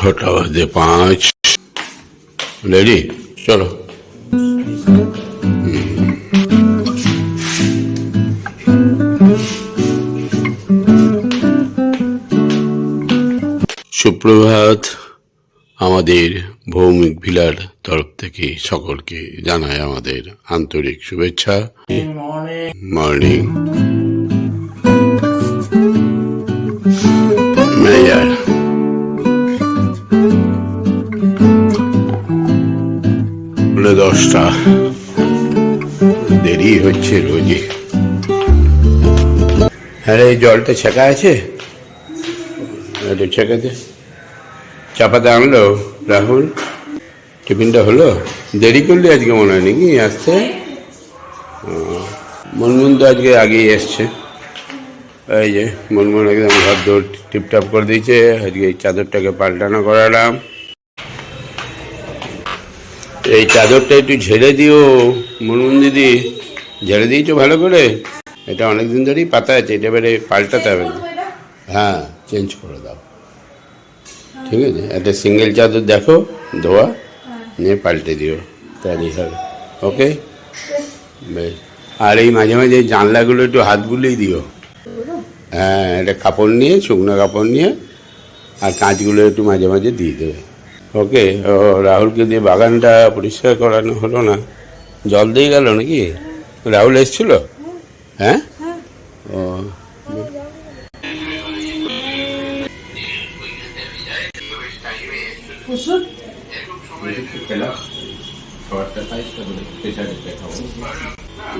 ছটা বাজে পাঁচ। রেডি? চলো। সুপ্রভাত আমাদের ভৌমিক ভিলার তরফ থেকে সকলকে জানায় আমাদের আন্তরিক শুভেচ্ছা। মর্নিং বলে দশটা। দেরি হচ্ছে রোজই হ্যাঁ এই জলটা ছেঁকা আছে? ছেঁকাতে। চাপাতে আনলো, রাহুল? টিফিনটা হলো? দেরি করলে আজকে মনে হয় নাকি? আসতে? মনমুন তো আজকে আগেই এসছে। এই যে, মনমুন একদম ঘর দৌড় টিপটাপ করে দিয়েছে। আজকে এই চাদরটাকে পাল্টানো করালাম। এই চাদরটা একটু ঝেড়ে দিও, মনমুন দিদি। ঝেড়ে দিয়েছ ভালো করে? এটা অনেকদিন ধরেই পাতা আছে, এটা এবারে পাল্টাতে হবে হ্যাঁ চেঞ্জ করে দাও। ঠিক আছে? একটা সিঙ্গেল চাদর দেখো, ধোয়া, নিয়ে পাল্টে দিও। তাহলেই হবে। ওকে? বেশ। আর এই মাঝে মাঝে জানলাগুলো একটু হাত বুলিয়ে দিও। হ্যাঁ একটা কাপড় নিয়ে, শুকনো কাপড় নিয়ে, আর কাঁচগুলো একটু মাঝে মাঝে দিয়ে দেবে। ওকে ও রাহুলকে দিয়ে বাগানটা পরিষ্কার করানো হলো না। জল দিয়ে গেল নাকি? রাহুল এসছিল? হ্যাঁ? ও।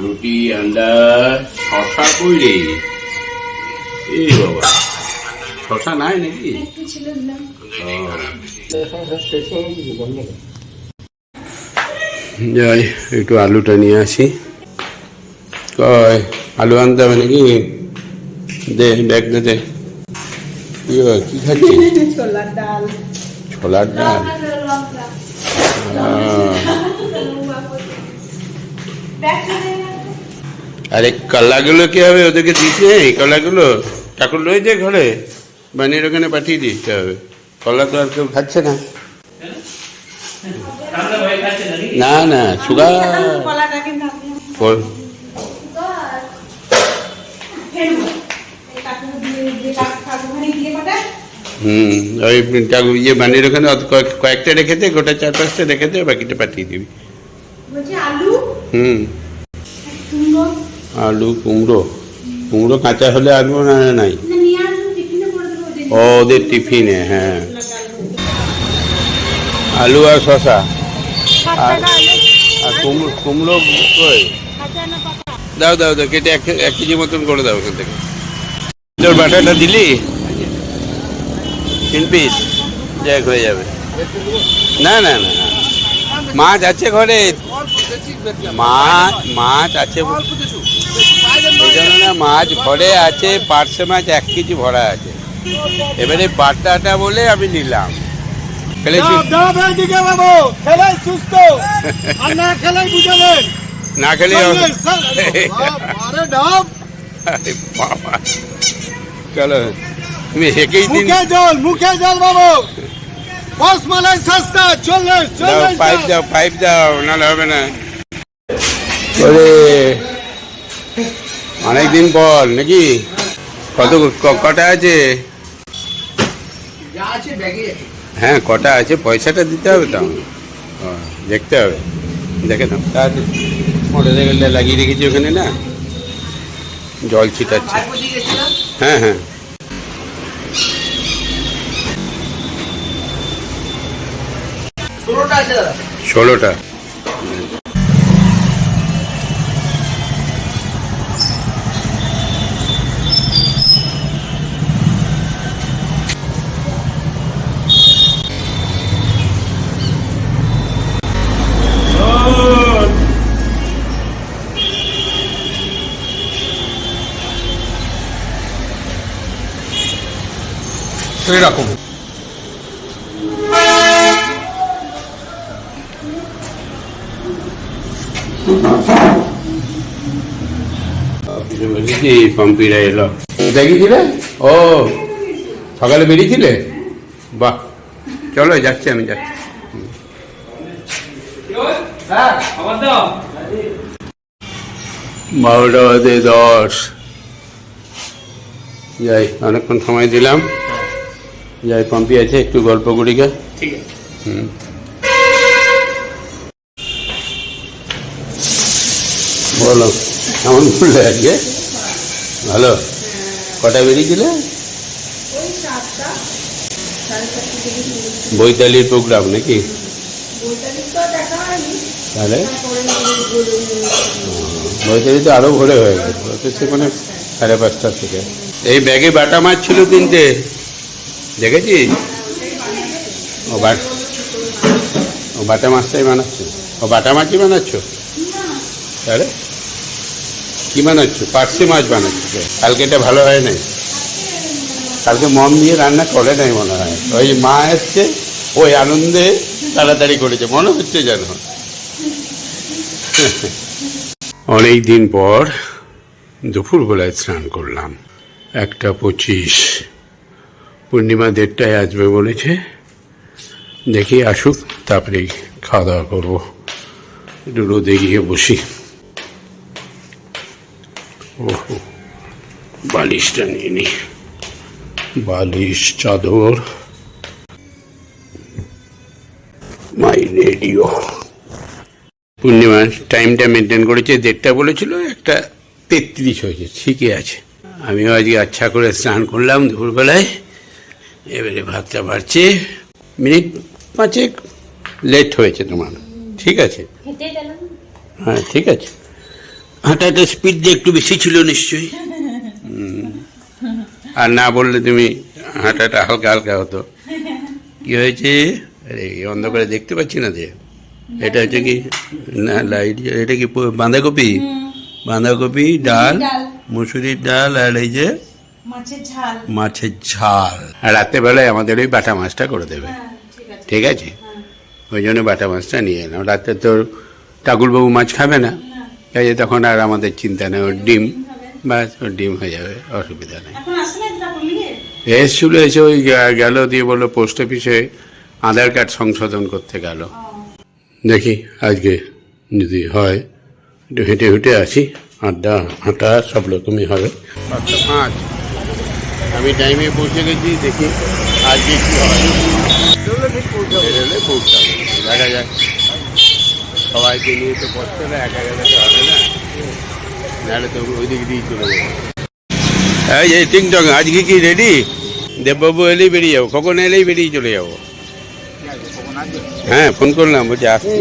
রুটি আন্ডা শশা কই রে? এই বাবা শশা নাই নাকি? যাই একটু আলুটা নিয়ে আসি। কয় আলু আনতে হবে নাকি? দে ব্যাগ দে দে। কি খাচ্ছিস? ছোলার ডাল। ছোলার ডাল? আরে কলাগুলো কি হবে? ওদেরকে দিতে? কলাগুলো? ঠাকুর রয়েছে ঘরে? বানিয়ে ওখানে পাঠিয়ে দিতে হবে। কলা তো আর কেউ খাচ্ছে না। না না সুগার। হুম ওই ঠাকুর ইয়ে বানিয়ে কয়েক- কয়েকটা রেখে দে গোটা চার পাঁচটা রেখে দে বাকিটা পাঠিয়ে দিবি। হুম। কুমড়ো? আলু কুমড়ো। কুমড়ো কাঁচা হলে আলু না নাই না নিয়ে আসুন টিফিনে করে দেবো ওদের ও ওদের টিফিনে হ্যাঁ। আলু আর শশা আর- আর কুমড়ো কুমড়ো কই? দাও দাও দাও কেটে এক এক কেজি মতন করে দাও ওখান থেকে। তোর বাটাটা দিলি? তিন পিস? যাক হয়ে যাবে। না না না মাছ আছে ঘরে? মাছ মাছ আছে মাছ ঘরে আছে পার্সে মাছ এক কেজি ভরা আছে। এবারে বার্তাটা বলে আমি নিলাম। সুস্থ। না খেলাই বুঝাবেন। না খেলে চলো তুমি হেঁকেই দিন মুখে জল মুখে জল বাবু। রসমালাই সস্তা চল্লিশ পাইপ দাও পাইপ দাও নাহলে হবে না। ওরে। অনেকদিন পর নাকি? কত কটা আছে? হ্যাঁ কটা আছে পয়সাটা দিতে হবে তো দেখতে হবে। দেখে নাও। তাড়াতাড়ি মোটর সাইকেলটা লাগিয়ে রেখেছি ওখানে না? জল ছিটাচ্ছে। হ্যাঁ হ্যাঁ। ষোলোটা। এরকম বলেছি পম্পিরা এলো ও, সকালে বেরিয়েছিলে? বাহ, চলো, যাচ্ছি আমি, যাচ্ছি। বারোটা বাজে দশ। যাই, অনেকক্ষণ সময় দিলাম। যাই পম্পি আছে একটু গল্প করি গে। ঠিক আছে। হুম। বলো কেমন করলে আজকে? ভালো? কটা বেরিয়েছিলে। বৈতালির প্রোগ্রাম নাকি? তাহলে? বৈতালি তো আরও ভোরে হয়ে গেছে। সেখানে সাড়ে পাঁচটার থেকে। এই ব্যাগে বাটা মাছ ছিল তিনটে। দেখেছিস? ও ও বাটা মাছটাই বানাচ্ছো। ও বাটা মাছই বানাচ্ছো? তাহলে কি বানাচ্ছো? পার্সি মাছ বানাচ্ছো কালকে এটা ভালো হয় নাই? কালকে মম দিয়ে রান্না করে নাই মনে হয়। ওই মা এসছে, ওই আনন্দে তাড়াতাড়ি করেছে। মনে হচ্ছে যেন। অনেক দিন পর দুপুরবেলায় স্নান করলাম। একটা পঁচিশ পূর্ণিমা দেড়টায় আসবে বলেছে। দেখি আসুক, তারপরেই খাওয়া দাওয়া করব। একটু রোদে গিয়ে বসি। ওহো, বালিশটা নিয়ে নি। বালিশ, চাদর। মাই রেডিও পূর্ণিমা টাইমটা মেনটেন করেছে, দেড়টা বলেছিল, একটা তেত্রিশ হয়েছে, ঠিকই আছে। আমিও আজকে আচ্ছা করে স্নান করলাম দুপুরবেলায়। এবারে ভাতটা বাড়ছে। মিনিট পাঁচেক লেট হয়েছে তোমার। ঠিক আছে? হ্যাঁ ঠিক আছে। হাঁটাটা স্পিড দিয়ে একটু বেশি ছিল নিশ্চয়ই। আর না বললে তুমি হাঁটাটা হালকা হালকা হতো। কি হয়েছে? আরে অন্ধকারে দেখতে পাচ্ছি না যে। এটা হচ্ছে কি? না লাইট এটা কি বাঁধাকপি? বাঁধাকপি ডাল। মুসুরির ডাল আর এই যে মাছের ঝাল। মাছের ঝাল। আর রাত্রেবেলায় আমাদের ওই বাটা মাছটা করে দেবে। হ্যাঁ ঠিক আছে। ওই জন্য বাটা মাছটা নিয়ে এলাম। রাতে তো ঠাকুরবাবু মাছ খাবে না? কাজে তখন আর আমাদের চিন্তা নেই ওর ডিম। ব্যাস ওর ডিম হয়ে যাবে অসুবিধা নেই। এসছিল এসে ওই গেল দিয়ে বলল পোস্ট অফিসে আধার কার্ড সংশোধন করতে গেল। দেখি আজকে যদি হয় একটু হেঁটে হেঁটে আসি আড্ডা হাঁটা সব রকমই হবে। পাঁচ। আমি টাইমে পৌঁছে গেছি দেখি আজকে কি হয়। বেরোলে পৌঁছাবো দেখা যাক। সবাইকে নিয়ে তো বসতে না একা গেলে তো হবে না। নাহলে তো ওই দিক দিয়েই চলে যাব। এই যে টিংটং আজকে কি রেডি দেববাবু এলেই বেরিয়ে যাব কখন এলেই বেরিয়ে চলে যাব। হ্যাঁ ফোন করলাম বলছি আসছি।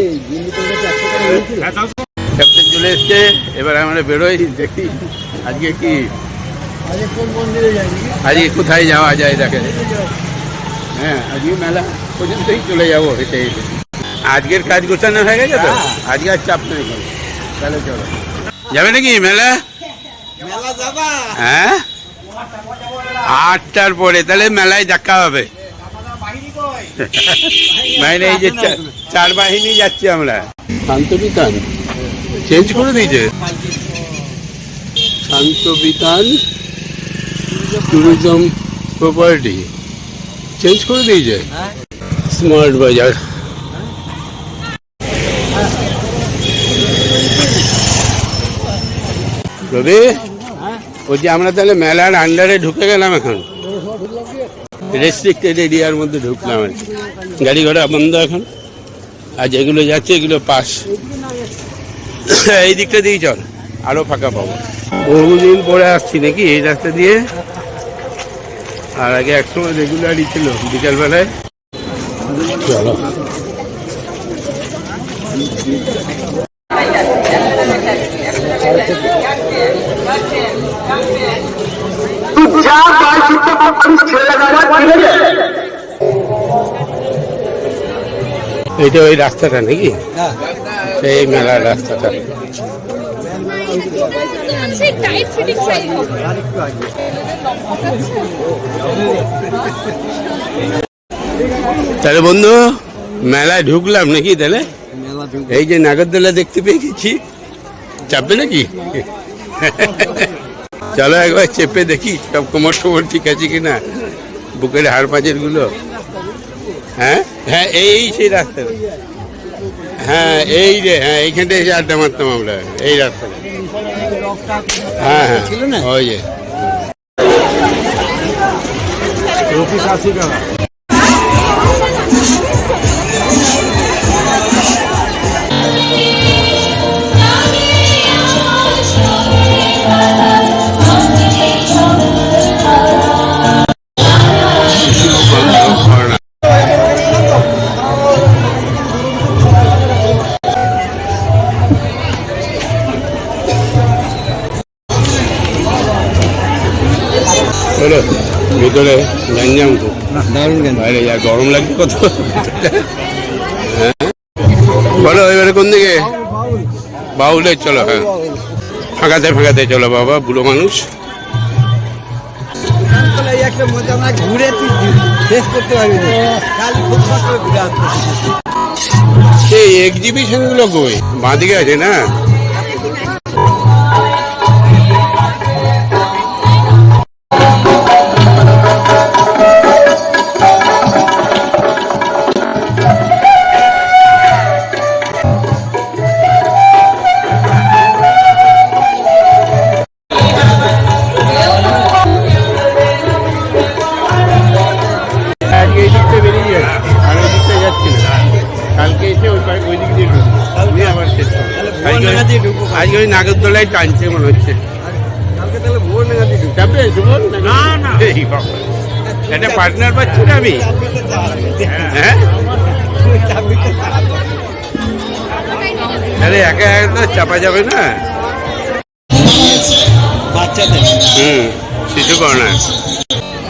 চলে এসছে এবার আমরা বেরোই দেখি আজকে কি আজকে কোথায় যাওয়া যায় দেখে হ্যাঁ আজকে মেলা পর্যন্তই চলে যাব হেঁটে হেঁটে। আজকের কাজ গোছানো হয়ে গেছে তো? আজকে আর চাপ নেই তাহলে চলো। যাবে নাকি মেলা? মেলা যাবা? হ্যাঁ? আটটার পরে তাহলে মেলায় দেখা হবে। মানে এই যে চার বাহিনী যাচ্ছি আমরা। শান্ত বিতান। চেঞ্জ করে দিয়েছে। Shanta Bitan. Tourism property change করে দিয়েছে স্মার্ট বাজার। রবি ওই যে আমরা তাহলে মেলার আন্ডারে ঢুকে গেলাম এখন। রেস্ট্রিক্টেড এরিয়ার মধ্যে ঢুকলাম। আর কি। গাড়ি ঘোড়া বন্ধ এখন। আর যেগুলো যাচ্ছে এগুলো পাস। এই দিকটা দিয়ে চল। আরও ফাঁকা পাবো। বহুদিন পরে আসছি নাকি এই রাস্তা দিয়ে? আর আগে একসময় রেগুলারই ছিল বিকালবেলায়। চলো এইটা ওই রাস্তাটা নাকি? এই মেলার রাস্তাটা। তাহলে বন্ধু, মেলায় ঢুকলাম নাকি তাহলে? এই যে নাগরদোলা দেখতে পেয়ে গেছি। চাপবে নাকি? চলো একবার চেপে দেখি সব কোমর টোমর ঠিক আছে কিনা, বুকের হাড় পাঁচেরগুলো হ্যাঁ? হ্যাঁ এই সেই রাস্তা হ্যাঁ এই রে হ্যাঁ এইখানটা এসে আড্ডা মারতাম আমরা, এই রাস্তাটা। হ্যাঁ হ্যাঁ। ওই যে। রুপিস আশি টাকা ভিতরে গ্যাঞ্জাম খুব বাইরে যা গরম লাগছে কত। বলো এবারে কোন দিকে? বাউলে চলো হ্যাঁ। ফাঁকাতে ফাঁকাতে চলো বাবা বুড়ো মানুষ। এই ঘুরে শেষ করতে পারবি এই এক্সিবিশনগুলো কই? বাঁদিকে আছে না? ওই- নাগরদোলায় টানছে মনে হচ্ছে। কালকে তাহলে ভোর নাগাদ ঢুকবো যাবে সুমন না না। এই বাবা। একটা পার্টনার পাচ্ছি না আমি? হ্যাঁ? আরে একা একা তো চাপা যাবে না। বাচ্চাদের। হুম শিশু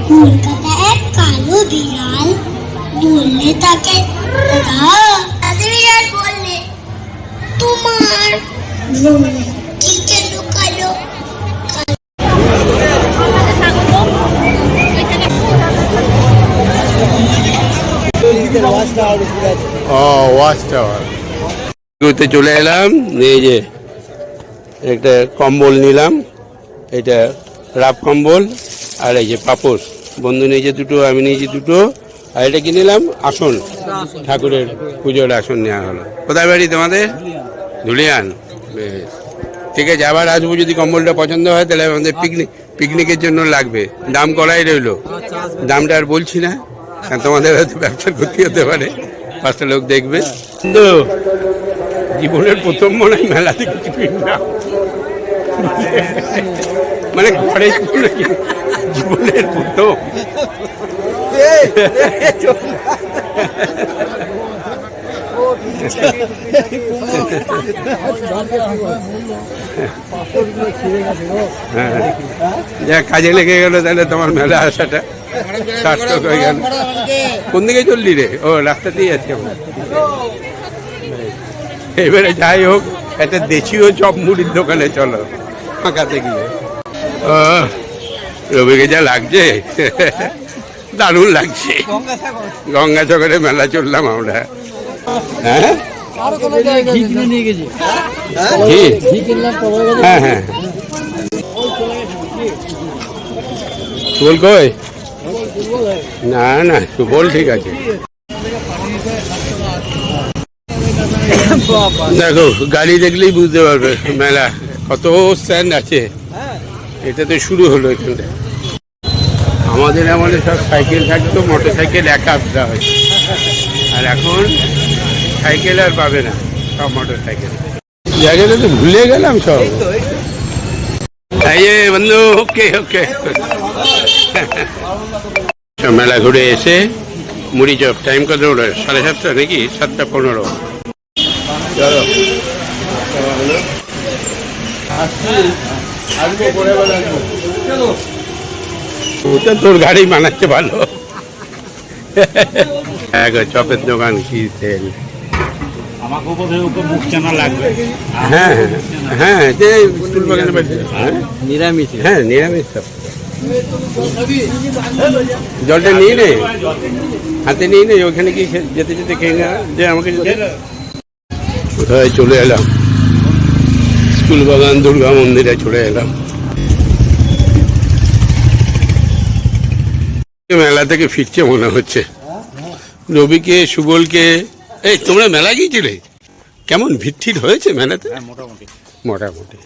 কলকাতা কালো বিড়াল বললে তাকে দাদা বললে তোমার ও ঘুরতে চলে এলাম, এই যে একটা কম্বল নিলাম, এটা রাব কম্বল আর এই যে পাপোশ। বন্ধু নিয়েছে দুটো, আমি নিয়েছি দুটো, আর এটা কি নিলাম? আসন। ঠাকুরের পুজোর আসন নেওয়া হলো। কোথায় বাড়ি তোমাদের? ধুলিয়ান। ঠিক আছে, আবার আসব যদি কম্বলটা পছন্দ হয়, তাহলে আমাদের পিকনিক পিকনিকের জন্য লাগবে। দাম করাই রইল। দামটা আর বলছি না তোমাদের হয়তো ব্যবসার ক্ষতি হতে পারে। পাঁচটা লোক দেখবে। জীবনের প্রথম মনে হয় কিনলাম। মানে ঘরে জীবনের প্রথম। কাজে লেগে গেল তাহলে তোমার মেলা আসাটা সার্থক হয়ে গেল। কোন দিকে চললি রে? ও, রাস্তাতেই আছি আমরা। এবারে যাই হোক, একটা দেশীয় চপ মুড়ির দোকানে চলো, ফাঁকাতে গিয়ে। রবিকে যা লাগছে, দারুণ লাগছে। গঙ্গা গঙ্গাসাগরে মেলা চললাম আমরা। হ্যাঁ? হ্যাঁ হ্যাঁ। কই? না না, সুবল ঠিক আছে। দেখো, গাড়ি দেখলেই বুঝতে পারবে, মেলা। কত স্ট্যান্ড আছে। এটা তো শুরু হলো এখানটা আমাদের আমলে সব সাইকেল থাকতো মোটর সাইকেল একা আসতে হয় আর এখন সাইকেল আর পাবে না সব মোটর সাইকেল। জায়গাটা তো ভুলে গেলাম সব। এই বন্ধু ওকে ওকে মেলা ঘুরে এসে মুড়ি চপ টাইম কত হলো সাড়ে সাতটা নাকি? সাতটা পনেরো। চলো। ওটা তোর গাড়ি বানাচ্ছে ভালো। হ্যাঁ চপের দোকান কি তেল আমাকেও বোধহয় ওকে মুখ চেনা লাগবে। হ্যাঁ হ্যাঁ হ্যাঁ যে স্কুল বাগানে বাড়ি হ্যাঁ? নিরামিষ। হ্যাঁ নিরামিষ সব। জলটা নিয়ে নে। হাতে নিয়ে নে ওখানে কি যেতে যেতে খেয়ে না। যে আমাকে কোথায় চলে এলাম? স্কুল বাগান দুর্গা মন্দিরে চলে এলাম। মেলা থেকে ফিরছে মনে হচ্ছে। রবিকে সুবলকে এই তোমরা মেলা গিয়েছিলে? কেমন ভিড় হয়েছে মেলাতে? হ্যাঁ মোটামুটি। মোটামুটি।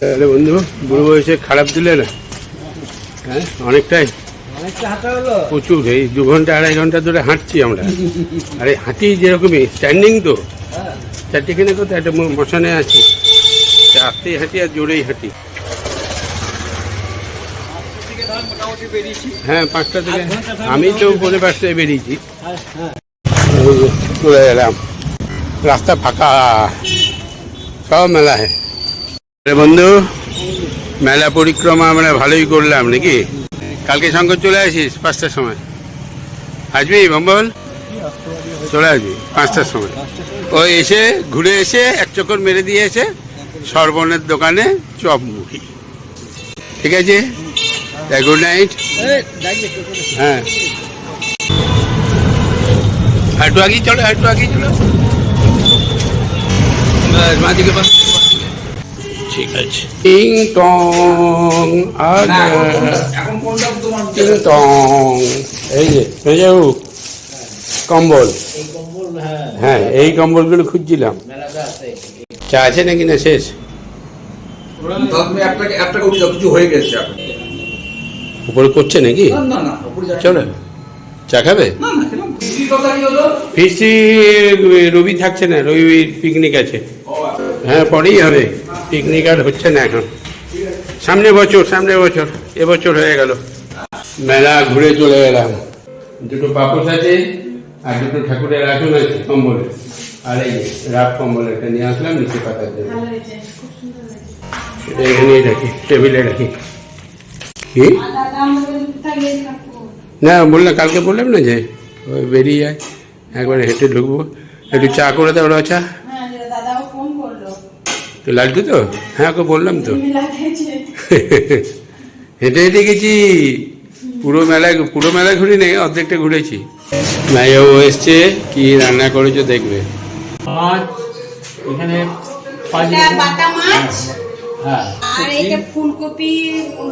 তাহলে বন্ধু বুড়ো বয়সে খারাপ দিলে না? হ্যাঁ অনেকটাই। প্রচুর এই দু ঘণ্টা আড়াই ঘণ্টা ধরে হাঁটছি আমরা। আরে হাঁটি যেরকমই স্ট্যান্ডিং তো। চারটিখানে কোথায়? একটা মশানে আছি। আস্তেই হাঁটি আর জোরেই হাঁটি। বেরিয়েছি হ্যাঁ পাঁচটা থেকে আমি তো পৌনে পাঁচটায় বেরিয়েছি। হ্যাঁ হ্যাঁ। চলে এলাম। রাস্তা ফাঁকা। সব মেলায় বন্ধু মেলা পরিক্রমা আমরা ভালোই করলাম নাকি? কালকে শঙ্কর চলে আসিস পাঁচটার সময়। আসবি বম্বল? চলে আসবি পাঁচটার সময়। ও এসে ঘুরে এসে এক চক্কর মেরে দিয়ে এসে সর্বনের দোকানে চপ মুখি ঠিক আছে? Good night. হ্যাঁ। একটু আগেই চলো একটু আগেই চলো। ব্যাস, বাঁদিকে বাঁ। ঠিক আছে। টিং টং আর টিং টং। এই যে মেজাবু কম্বল। হ্যাঁ। এই কম্বলগুলো খুঁজছিলাম। চা আছে নাকি না শেষ? হয়ে উপরে করছে নাকি? চলো। চা খাবে? ফিস্টি রবি থাকছে না রবি পিকনিক আছে। হ্যাঁ পরেই হবে। পিকনিক আর হচ্ছে না এখন। সামনে বছর সামনে বছর এবছর হয়ে গেল। মেলা ঘুরে চলে এলাম। দুটো পাপোশ আছে আর দুটো ঠাকুরের আসন আছে কম্বলে আর এই রাত কম্বল একটা নিয়ে আসলাম নিচে পাতার জন্য। এটা এখানেই রাখি টেবিলে রাখি। কি? না বললাম কালকে বললাম না যে ওই বেরিয়ে যায় একবার হেঁটে ঢুকবো। একটু চা করে দাও ওরা চা হ্যাঁ তো লাড্ডু তো? হ্যাঁ ওকে বললাম তো। হেঁটে হেঁটে গেছি। পুরো মেলায় পুরো মেলা ঘুরি নেই অর্ধেকটা ঘুরেছি। মাইয়াও এসছে কি রান্না করেছ দেখবে। মাছ এখানে পাঁচ মাছ? হ্যাঁ আর এটা ফুলকপি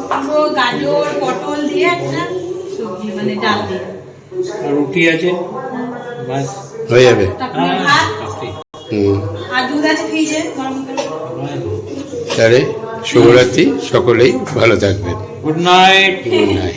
পুরো গাজর পটল দিয়ে একটা সবজি মানে ডাল দিয়ে। রুটি আছে? বাস। হয়ে যাবে। তারপরে ভাত। হুম। আর দুধ আছে ফ্রিজে গরম করে। তাহলে শুভরাত্রি সকলেই ভালো থাকবেন। Good night good night